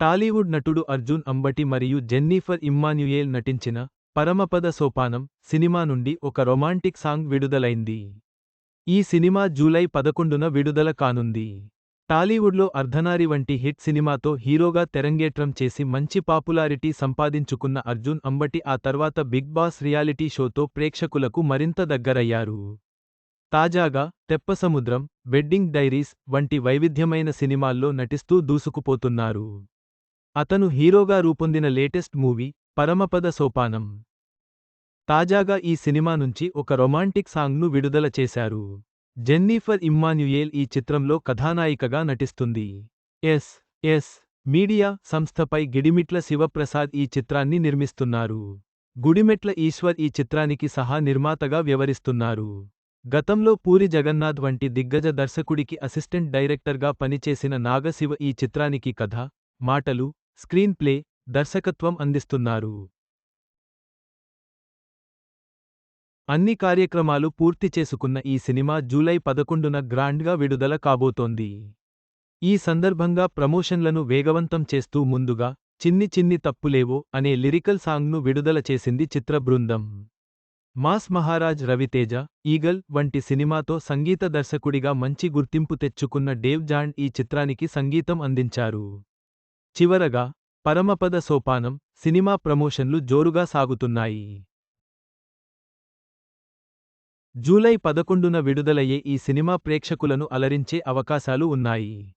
టాలీవుడ్ నటుడు అర్జున్ అంబటి మరియు Jennifer Emmanuel నటించిన పరమపద సోపానం సినిమా నుండి ఒక రొమాంటిక్ సాంగ్ విడుదలైంది. ఈ సినిమా జూలై పదకొండున విడుదల కానుంది. టాలీవుడ్లో అర్ధనారి వంటి హిట్ సినిమాతో హీరోగా తెరంగేట్రం చేసి మంచి పాపులారిటీ సంపాదించుకున్న అర్జున్ అంబటి ఆ తర్వాత బిగ్ బాస్ రియాలిటీ షోతో ప్రేక్షకులకు మరింత దగ్గరయ్యారు. తాజాగా తెప్పసముద్రం వెడ్డింగ్ డైరీస్ వంటి వైవిధ్యమైన సినిమాల్లో నటిస్తూ దూసుకుపోతున్నారు. అతను హీరోగా రూపొందిన లేటెస్ట్ మూవీ పరమపద సోపానం. తాజాగా ఈ సినిమా నుంచి ఒక రొమాంటిక్ సాంగ్ను విడుదల చేశారు. జెన్నీఫర్ ఇమ్మాన్యుయేల్ ఈ చిత్రంలో కథానాయికగా నటిస్తుంది. ఎస్ ఎస్ మీడియా సంస్థపై గిడిమిట్ల శివప్రసాద్ ఈ చిత్రాన్ని నిర్మిస్తున్నారు. గుడిమెట్ల ఈశ్వర్ ఈ చిత్రానికి సహా నిర్మాతగా వ్యవహరిస్తున్నారు. గతంలో పూరి జగన్నాథ్ వంటి దిగ్గజ దర్శకుడికి అసిస్టెంట్ డైరెక్టర్గా పనిచేసిన నాగశివ ఈ చిత్రానికి కథ మాటలు స్క్రీన్ ప్లే దర్శకత్వం అందిస్తున్నారు. అన్ని కార్యక్రమాలు పూర్తి చేసుకున్న ఈ సినిమా జూలై పదకొండున గ్రాండ్గా విడుదల కాబోతోంది. ఈ సందర్భంగా ప్రమోషన్లను వేగవంతం చేస్తూ ముందుగా చిన్ని చిన్ని తప్పులేవో అనే లిరికల్ సాంగ్ను విడుదల చేసింది చిత్ర బృందం. మాస్ మహారాజ్ రవితేజ ఈగల్ వంటి సినిమాతో సంగీత దర్శకుడిగా మంచి గుర్తింపు తెచ్చుకున్న డేవ్ జాండ్ ఈ చిత్రానికి సంగీతం అందించారు. చివరగా పరమపద సోపానం సినిమా ప్రమోషన్లు జోరుగా సాగుతున్నాయి. జూలై పదకొండున విడుదలయ్యే ఈ సినిమా ప్రేక్షకులను అలరించే అవకాశాలు ఉన్నాయి.